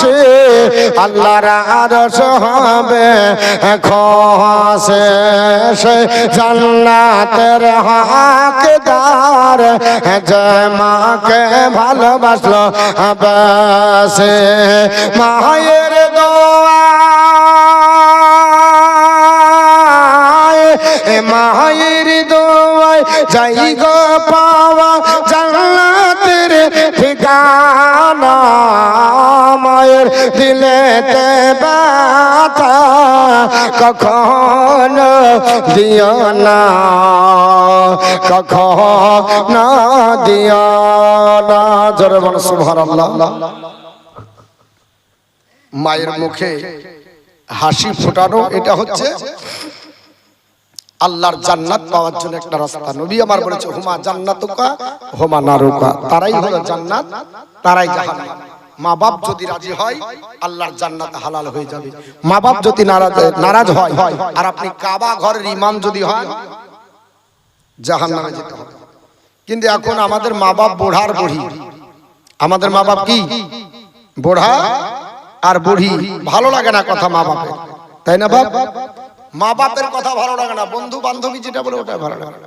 পাশে আল্লাহর আরশ হবে খসে সে জান্নাতের হকদার, যে মাকে ভালোবাসলো বাসে মায়ের দোয়া। মায়ের দোয়ায় যাই গো পাওয়া জান্নাতের ঠিকানা। দিলেতে ব্যথা কখন দিও না? কখন দিও না? জোরে বল, সুবহানাল্লাহ। মায়ের মুখে হাসি ফোটানো, এটা হচ্ছে আল্লাহর জান্নাত পাওয়ার জন্য একটা রাস্তা। নবী আমার বলেছে, হুমা জান্নাতুকা, হুমা নারুকা। তারাই হলো জান্নাত, তারাই জাহান্নাম। মা বাপ যদি রাজি হয় আল্লাহর জান্নাত হালাল হয়ে যাবে। মা বাপ যদি নারাজ নারাজ হয় আর আপনি কাবা ঘরের ইমাম যদি হয় জাহান্নামে যেতে হবে। কিন্তু এখন আমাদের মা বাপ বোড়ার বুড়ি। আমাদের মা বাপ কি? বোড়া আর বুড়ি। ভালো লাগে না কথা মা বাপের। তাই না বাপ? মা বাপের কথা ভালো লাগে না। বন্ধু বান্ধবী যেটা বলে ওটা ভালো লাগে।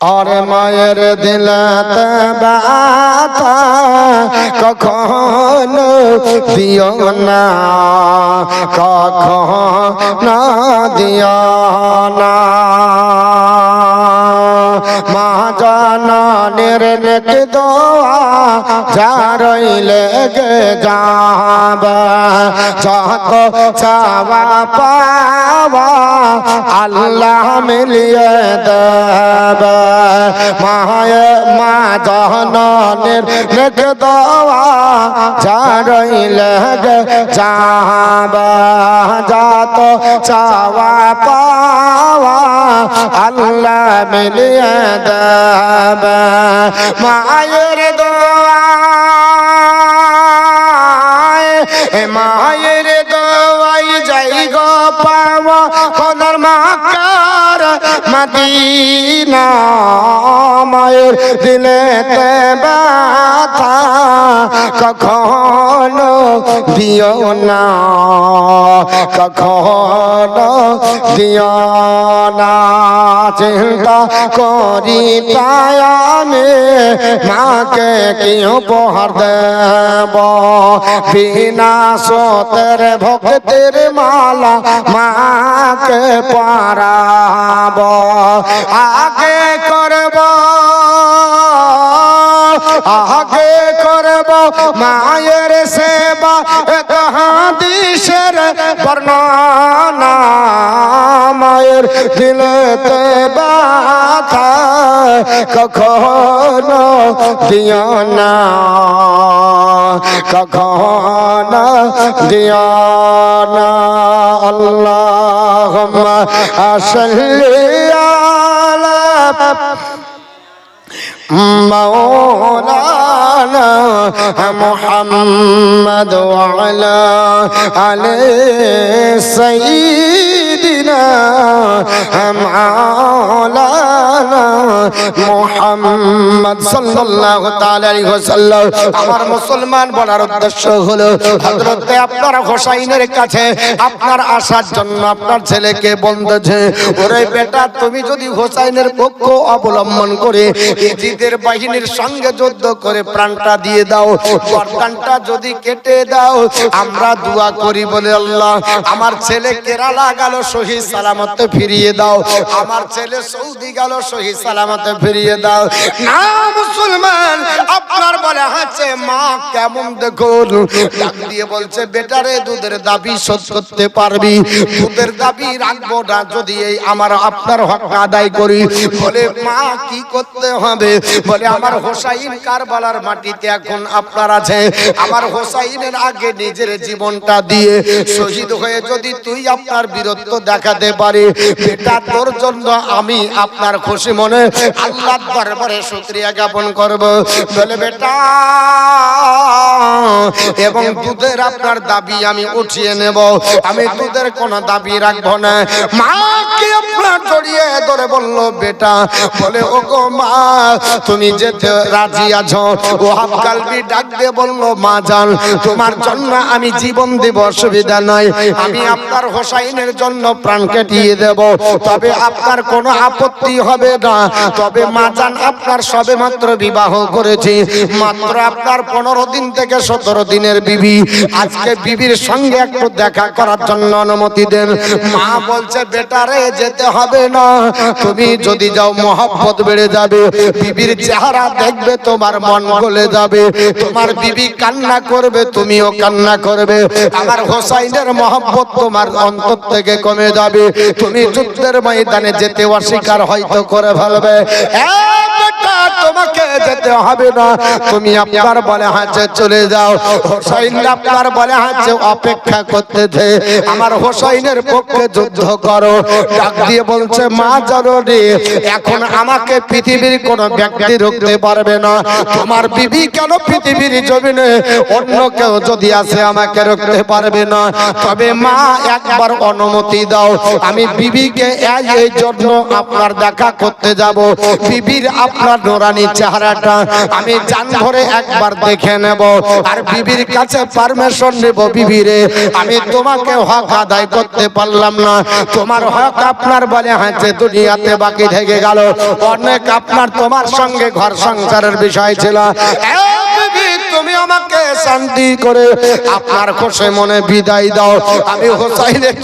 আর মায়ের দিলাতে বাতা কখন দিও না কখন দিও না মা জানানের নেক দোয়া যারইলে গে যাবা। যত চাওয়া পাওয়া, আল্লাহ মিলিয়ে দেবে। মায়ে, মা জানানের নেক দোয়া যারইলে গে যাবা। যত চাওয়া পাওয়া, আল্লাহ মিলিয়ে দেবে। মায়ের দোয়ায়, এ মায়ের দোয়াই যাই গো পাওয়া কদর মাকার মদিনা। মায়ের দিলেতে ব্যথা কখনো দিও না। কখনো চিন্তা করি তাই মাকে কি উপহার দেব? বিনা সতের ভক্তের মালা মাকে পারাব। আগে করব আগে করব এত কিসের বর্ণনা? মায়ের দিলেতে বাথা কখনো দিও না। কখনো দিও আল্লাহ আসলিয়া মৌন محمد وعلى آل سيدنا হোসাইনের তুমি যদি হোসাইনের পক্ষ অবলম্বন করে বাহিনীর সঙ্গে যুদ্ধ করে প্রাণটা দিয়ে দাও প্রাণটা যদি কেটে দাও, আমরা দোয়া করি বলে আল্লাহ। আমার ছেলে কেরালা গেল শহীদ সালামতে ফিরিয়ে দাও। আমার ছেলে সৌদি গেল, শহীদ সালামতে ফিরিয়ে দাও। না মুসলমান, আপনার বলে আছে, মা কেমন দেখুন দিয়ে বলছে বেটারে দুধের দাবি শোধ করতে পারবি। দুধের দাবি রাখব না, যদি এই আমার, আপনার হক আদায় করি। বলে, মা, কি করতে হবে? বলে, আমার হোসাইন কারবালার মাটিতে এখন আপনার আছে। আমার হোসাইনের আগে নিজের জীবনটা দিয়ে শহীদ হয়ে যদি তুই আপনার বীরত্ব দেখাতে পারি। বেটা, তোর জন্য আমি আপনার খুশি মনে আল্লাহ দরবারে শুক্রিয়া জ্ঞাপন করব। বলে, বেটা এবং দুধের আপনার দাবি আমি উঠিয়ে নেব। আমি দুধের কোনো দাবি রাখব না। মা কি আপনার জড়িয়ে ধরে বলল, বেটা, বলে ও গো মা, তুমি যেতে রাজি আছো? ওহাব কালবি ডাক দিয়ে বলল, মা জান, তোমার জন্য আমি জীবন দেব, অসুবিধা নাই। আমি আপনার হোসাইনের জন্য প্রাণ কাটিয়ে দেব। তবে আপনার কোনো আপত্তি হবে না। তবে মা জান, আপনার সবে মাত্র বিবাহ করেছি। মাত্র আপনার পনেরো দিন থেকে সতেরো দিনের বিবি। আজকে বিবির সঙ্গে একটু দেখা করার জন্য অনুমতি দেন। মা বলছে বেটারে যেতে হবে না। তুমি যদি যাও মহব্বত বেড়ে যাবে। বিবির চেহারা দেখবে তোমার মন গলে যাবে। তোমার বিবি কান্না করবে তুমিও কান্না করবে। আমার হোসাইনের মহব্বত তোমার অন্তর থেকে কমে যাবে। তুমি যুদ্ধের ময়দানে যেতে অস্বীকার হয়তো করে ফেলবে। বেটা, তোমাকে যেতে হবে না। তুমি আপনার বলে হাঁচে চলে যাও। হোসাইন আপনার বলে হাঁচে অপেক্ষা করতেছে। আমার হোসাইনের পক্ষে যুদ্ধ করো। ডাক দিয়ে বলছে, মা জননী, এখন আমাকে পৃথিবীর কোন ব্যক্তি রুখতে পারবে না। তোমার বিবি কেন পৃথিবীর জমিনে অন্য কেউ যদি আসে আমাকে রুখতে পারবে না? তবে মা, একবার অনুমতি দাও। আমি বিবিকে এই জন্য আপনার দেখা করতে যাব। বিবির আপনার নোরানি চেহারাটা আমি জান ধরে একবার দেখে নেব। আর বিবির কাছে পারমিশন নেব বিবিরে। আমি তোমাকে হক আদায় করতে পারলাম না। তোমার হক আপনার বলে হাঁচে দুনিয়াতে বাকি থেকে গেল। অনেক আপনার তোমার সঙ্গে ঘর সংসারের বিষয় ছিল। আমাকে আমি হোসাইনের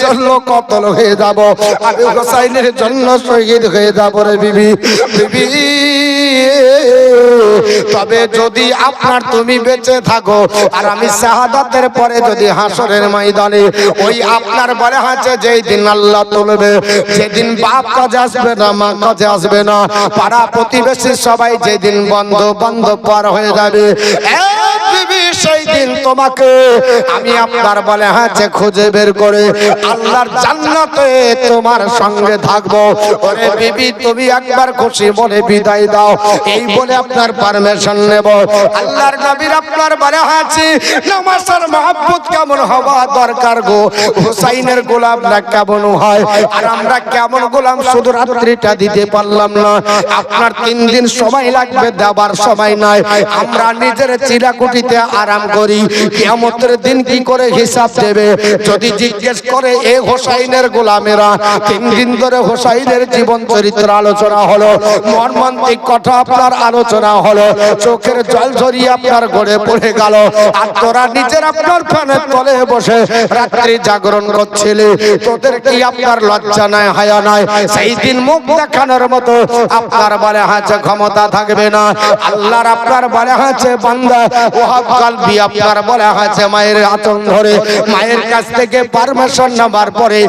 জন্য শহীদ হয়ে যাব রে বিবি। বিবি তবে যদি আপনার তুমি বেঁচে থাকো, আর আমি শাহাদাতের পরে যদি হাসরের ময়দানে ওই আপনার বলে হাঁচে যেই দিন আল্লাহ তুলবে, যেদিন বাপ কাজে আসবে না, মা কাজে আসবে না, পাড়া প্রতিবেশী সবাই যেদিন বন্ধ বন্ধ পার হয়ে যাবে সেই দিন তোমাকে আমি আপনার বলে হাঁচে খুঁজে বের করে আল্লাহর জান্নাতে তোমার সঙ্গে থাকব। ওরে বিবি, তুমি একবার খুশি বিদায় দাও। এই বলে আপনার পারমিশন নেব। আল্লাহর নবীর আপনার বলে হাঁচি কেমন হওয়া দরকার গো? হুসাইনের গোলামটা কেমন হয়? আর আমরা কেমন গোলাম শুধু রাত্রিটা দিতে পারলাম না। আপনার তিন দিন সময় লাগবে, দেবার সময় নাই। আমরা নিজের চিরাকুটিতে আরাম করি, কিয়ামতের দিন কি করে হিসাব দেবে? যদি জিজ্ঞেস করে এ হোসাইনের গোলামেরা, তিন দিন ধরে হোসাইনের জীবন চরিত্র আলোচনা হলো, মর্মান্তিক কথা আপনার আলোচনা হলো, চোখের জল ঝরিয়ে আপনার গড়ে পড়ে গেল, আর তোরা নিজের আপনার ফ্যানের তলে বসে রাত্রি জাগরণ করছিলি, তোদের কি আপনার লজ্জা নাই, হায়া নাই? সেই দিন মুখ দেখানোর মতো আপনার বলে হাঁচে ক্ষমতা থাকবে না। আল্লাহর আপনার বলে হাঁচে বান্দা ওহাব কালবি আপনার বলা হয়েছে মায়ের আতন ধরে। মায়ের কাছ থেকে পারমিশন নেবার পরে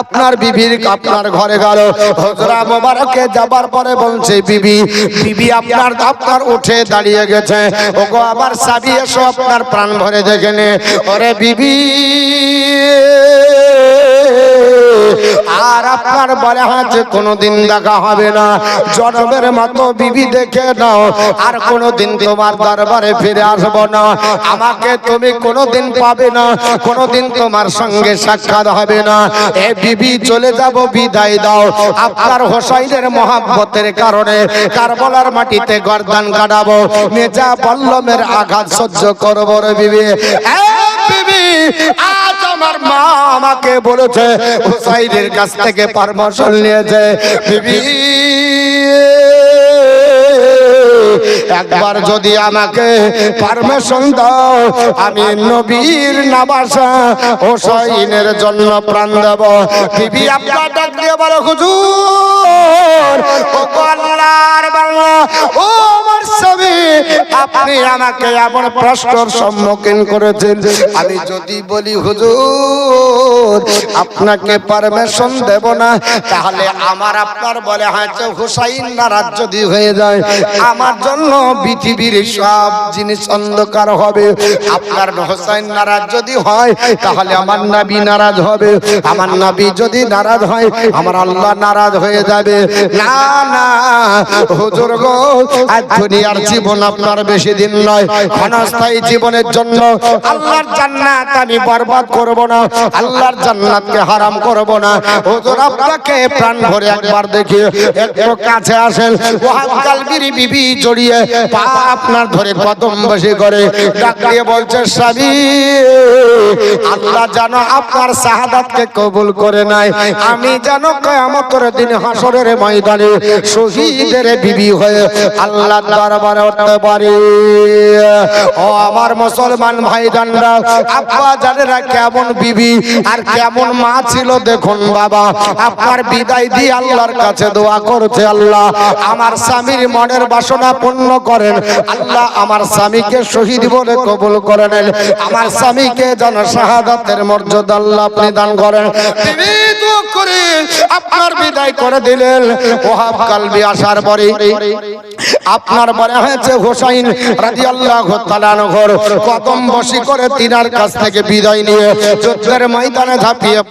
আপনার বিবির আপনার ঘরে গেল। হজরা মোবারকে যাবার পরে বলছে, বিবি বিবি আপনার আপনার উঠে দাঁড়িয়ে গেছে। ওগো, আবার সাবি এসো, আপনার প্রাণ ভরে দেখে নে। ওরে বিবি আর আপনার বলে হাতে কোনোদিন দেখা হবে না। জনমের মতো বিবি দেখে নাও, আর কোনোদিন তোমার দরবারে ফিরে আসব না। আমাকে তুমি কোনোদিন পাবে না, কোনোদিন তোমার সঙ্গে সাক্ষাৎ হবে না। এ বিবি, চলে যাব, বিদায় দাও। আপনার হোসাইনের মহাব্বতের কারণে কারবলার মাটিতে গর্দান কাটাবো। মেজা পল্লমের আঘাত সহ্য করব রে বিবি। বিবি, আজ আমার মা আমাকে বলেছে, হুসাইনের কাছ থেকে পারমিশন নিয়েছে। বিবি, একবার যদি আমাকে পারমিশন দাও, আমি নবীর নাবাসা হোসাইনের জন্য প্রাণ দেব। বিবি আপনার ডাক দিয়ে বলো, হুজুর আপনি আমাকে এমন প্রশ্নের সম্মুখীন করেছেন। আমি যদি বলি হুজুর আপনাকে পারমিশন দেব না। তাহলে আমার আপনার বলে হয়তো হুসাইন নারাজ যদি হয়ে যায়, আমার জন্য পৃথিবীর সব জিনিস অন্ধকার হবে। আপনার হোসাইন নারাজ যদি হয়, তাহলে আমার নাবি নারাজ হবে। আমার নাবি যদি নারাজ হয়, আমার আল্লাহ নারাজ হয়ে যাবে। না না, হুজুর গো, আজ দুনিয়ার জীবন আপনার বেশি দিন নয়। ক্ষণস্থায়ী জীবনের জন্য আল্লাহর জান্নাত আমি বরবাদ করব না। আল্লাহর জান্নাতকে হারাম করব না। হুজুর, আপনাকে প্রাণ ভরে একবার দেখি। একটু কাছে আসেন। ওহাব কালবির বিবি জড়িয়ে পা আপনার ধরে কদম বসে করে। ডাক দিয়ে বলছে, স্বামী, আল্লাহ জানো আপনার শাহাদাতকে কবুল করে নাই আমি জানো কিয়ামতের দিন হাসরের ময়দানে শহীদের বিবি হয়ে আল্লাহ দরবারে উঠতে পারি। ও আমার মুসলমান ভাইজানরা, আব্বা জানেরা কেমন বিবি? আর কেমন মা ছিল দেখুন বাবা। আপনার বিদায় দিয়ে আল্লাহর কাছে দোয়া করছে আল্লাহ। আমার স্বামীর মনের বাসনা পূর্ণ করেন। আল্লাহ আমার স্বামীকে শহীদ বলে কবুল করে নেন। আমার স্বামীকে যেন শাহাদাতের মর্যাদা আল্লাহ আপনি দান করেন করে আপনার বিদায় করে দিলেন। ওহাব কালবি আসার পরে আপনার মনে হয়েছে হোসাইন তাআলা ঘর। কদম বসি করে তিনার কাছ থেকে বিদায় নিয়ে যুদ্ধের था पीएम